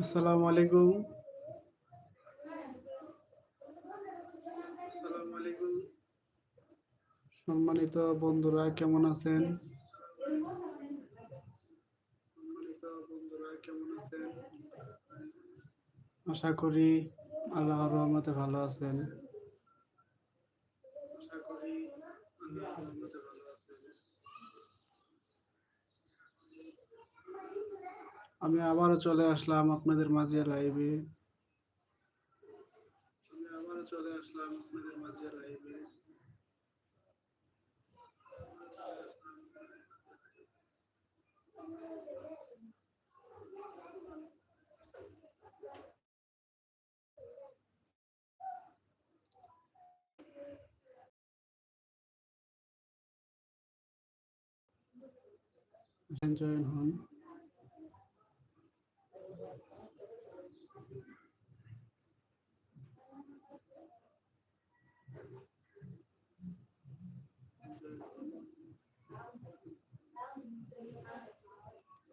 আসসালামু আলাইকুম। সম্মানিত বন্ধুরা কেমন আছেন? আশা করি আল্লাহর রহমতে ভালো আছেন। আমি আবারও চলে আসলাম আপনাদের মাঝে লাইভে আমি চলে আসলাম জয়েন হন।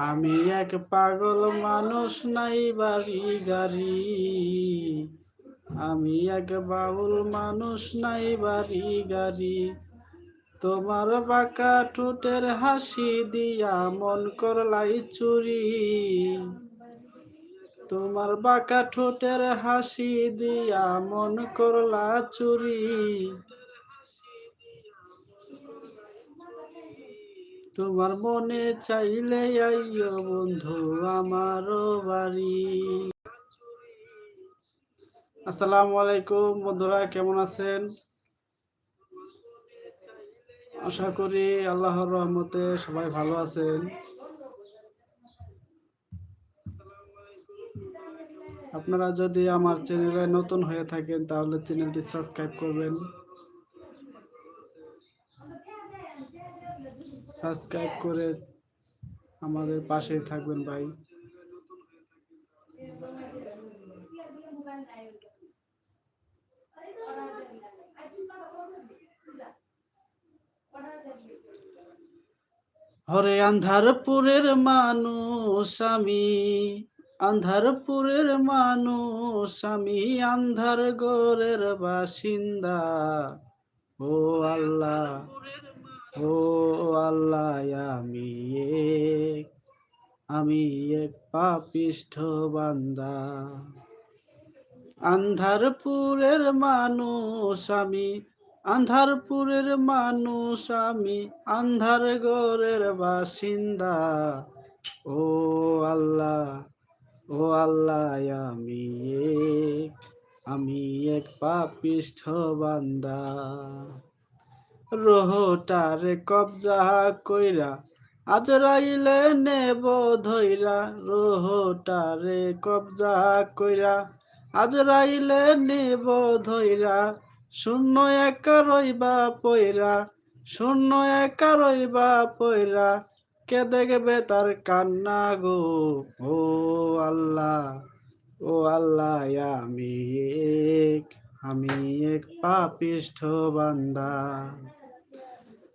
আমি এক পাগল মানুষ নাই বাড়ি গাড়ি। আমি এক বাউল মানুষ নাই বাড়ি গাড়ি। তোমার বাঁকা ঠোঁটের হাসি দিয়া মন করলাই চুরি। তোমার বাঁকা ঠোঁটের হাসি দিয়া মন করলা চুরি। তোমার মনে চাইলে আইও বন্ধু, আমারও বাড়ি। আসসালামু আলাইকুম বন্ধুরা, কেমন আছেন? আশা করি আল্লাহর রহমতে সবাই ভালো আছেন। আপনারা যদি আমার চ্যানেলে নতুন হয়ে থাকেন, তাহলে চ্যানেলটি সাবস্ক্রাইব করবেন। সাবস্ক্রাইব করে আমাদের পাশেই থাকবেন ভাই। হরে আন্ধারপুরের মানুষ আমি, আন্ধারপুরের মানুষ আমি, আন্ধার গোরের বাসিন্দা। ও আল্লাহ। ও আল্লাহ, আমি এক আমি এক পাপিষ্ঠ বান্দা। আন্ধারপুরের মানুষ আমি, আন্ধারপুরের মানুষ আমি, আন্ধার গড়ের বাসিন্দা। ও আল্লাহ ও আল্লাহ, আমি এক আমি এক পাপিষ্ঠ বান্দা। রোহটারে কবজা কইরা। আজ আজরাইলে নেব ধইরা রোহটারে কবজা কইরা। আজ আজরাইলে নেব ধইরা, শূন্য একা রইবা পয়রা শূন্য একা রইবা পয়রা কে দেখবে তার কান্না গো? ও আল্লাহ ও আল্লাহ, আমি এক আমি এক পাপিষ্ঠ বান্দা।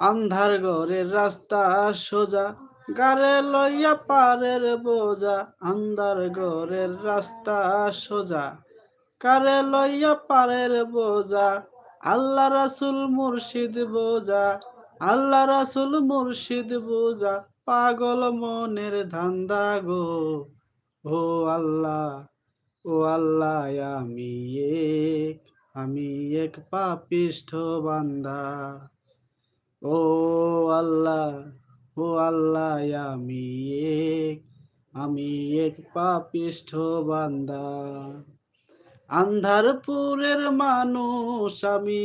আন্ধার ঘরের রাস্তা সোজা, গারে লইয়া পারের বোঝা, আন্ধার ঘরের রাস্তা সোজা কারে লইয়া পারের বোঝা, আল্লাহ রাসুল মুর্শিদ বোঝা, আল্লাহ রাসুল মুর্শিদ বুঝা, পাগল মনের ধান্দা গো, ও আল্লাহ ও আল্লাহ আমি এক আমি এক পাপিষ্ঠ বান্দা। ও আল্লাহ ও আল্লাহ, আমি এক আমি এক পাপিষ্ঠ বান্দা। আন্ধারপুরের মানুষ আমি,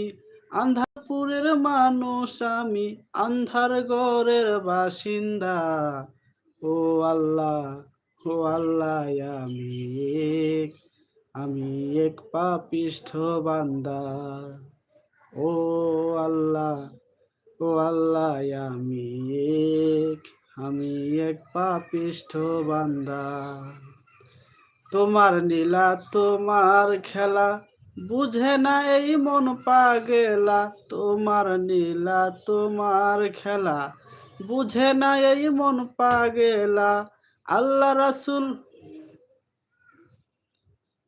আন্ধারপুরের মানুষ আমি, আন্ধার গড়ের বাসিন্দা। ও আল্লাহ ও আল্লাহ, আমি এক আমি এক পাপিষ্ঠ বান্দা। ও আল্লাহ ও আল্লাহ, আমি এক আমি এক পাপিষ্ঠ বান্দা। তোমার নীলা, তোমার খেলা, বুঝে না এই মন পাগেলা। তোমার নীলা, তোমার খেলা, বুঝে না এই মন পাগেলা। আল্লাহ রাসুল,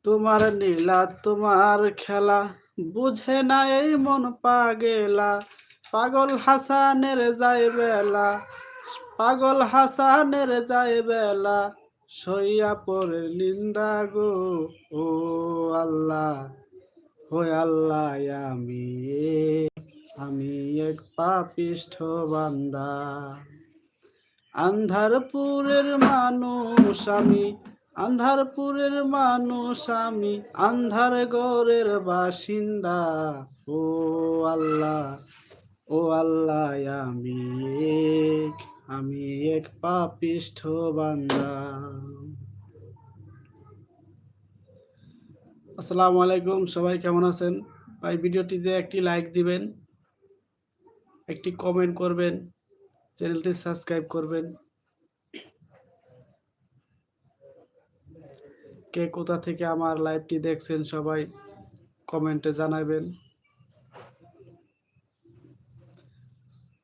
তোমার নীলা, তোমার খেলা, বুঝে না এই মন পাগেলা। পাগল হাসানের যায় বেলা, পাগল হাসানের যায় বেলা, সইয়া পরে লিন্দা গো, ও আল্লাহ ও আল্লাহ আমি আমি এক পাপিষ্ঠ বান্দা। আন্ধারপুরের মানুষ আমি, আন্ধারপুরের মানুষ আমি, আন্ধার গড়ের বাসিন্দা, ও আল্লাহ ও আল্লাহ, আমি এক আমি এক পাপিষ্ঠ বান্দা। আসসালামু আলাইকুম, সবাই কেমন আছেন? ভাই, ভিডিওটিতে একটি লাইক দিবেন, একটি কমেন্ট করবেন, চ্যানেলটি সাবস্ক্রাইব করবেন। কে কোথা থেকে আমার লাইভটি দেখছেন সবাই কমেন্টে জানাবেন।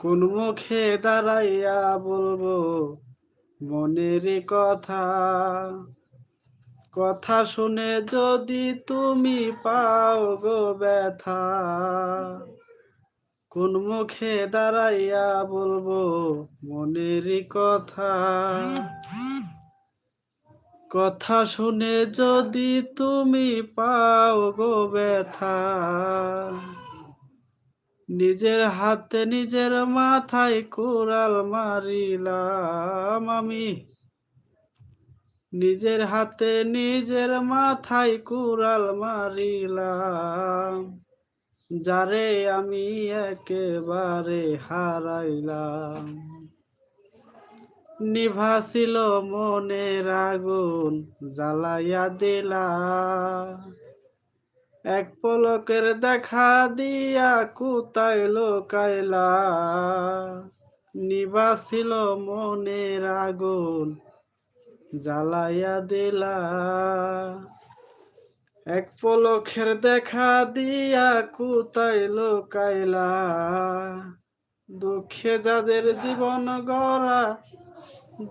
কোন মুখে দাঁড়াইয়া বলব, মনের কথা। কথা শুনে যদি তুমি পাও গো ব্যথা, কোন মুখে দাঁড়াইয়া বলব, মনের কথা। কথা শুনে যদি তুমি পাও গো ব্যথা নিজের হাতে নিজের মাথায় কোরাল মারিলাম আমি। নিজের হাতে নিজের মাথায় কুড়াল মারিলাম, যারে আমি একেবারে হারাইলাম। নিভাছিল মনের আগুন, জ্বালাইয়া দিলা এক পলকের দেখা দিয়া কুতাই লোকাইলা। নিবাসিল মনের আগুন জ্বালাইয়া দিলা। এক পলকের দেখা দিয়া কুতাই লোকাইলা। দুঃখে যাদের জীবন গড়া,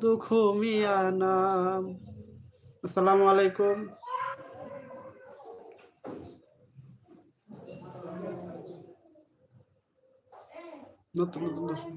দুঃখ মিয়া নাম। আসসালামু আলাইকুম। নতুন নতুন দর্শক।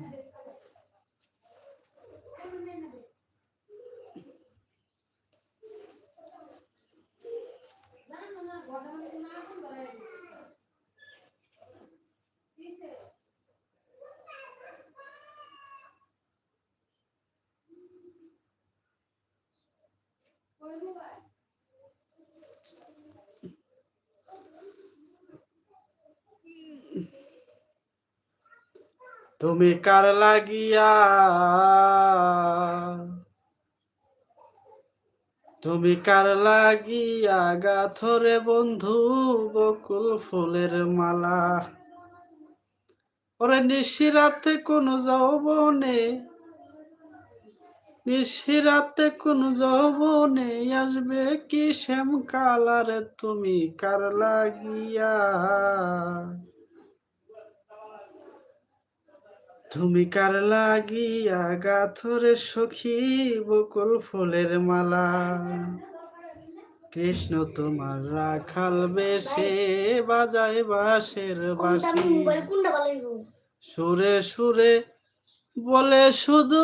তুমি কার লাগিয়া? তুমি কার লাগিয়া গাথরে বন্ধু বকুল ফুলের মালা? ওরে নিশিরাতে কোন যৌবনে নিশিরাতে কোন যৌবনে আসবে কি শ্যাম কালারে তুমি কার লাগিয়া? তুমি কার লাগিয়া গাথরে সখী বকুল ফুলের মালা? কৃষ্ণ তোমার রাখাল বেশে বাজায় ভালো হইব সুরে সুরে বলে শুধু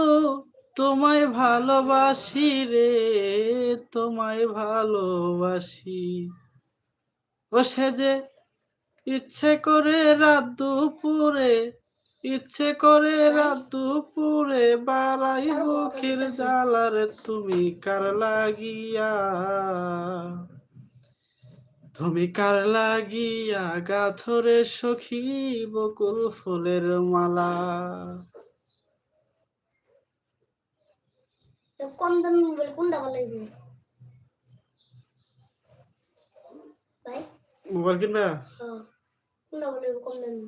তোমায় ভালোবাসি রে, তোমায় ভালোবাসি। ও সে যে ইচ্ছে করে রাত দুপুরে ইচ্ছে করে রাত দুপুরে বাড়াই বুকের জ্বালারে তুমি কার লাগিয়া? তুমি কার লাগিয়া গাথরে সখী বকুল ফুলের মালা? দামি মোবাইল কোনটা ভালো মোবাইল কিনবা? হ্যাঁ কোনটা ভালো হইব কম দামি?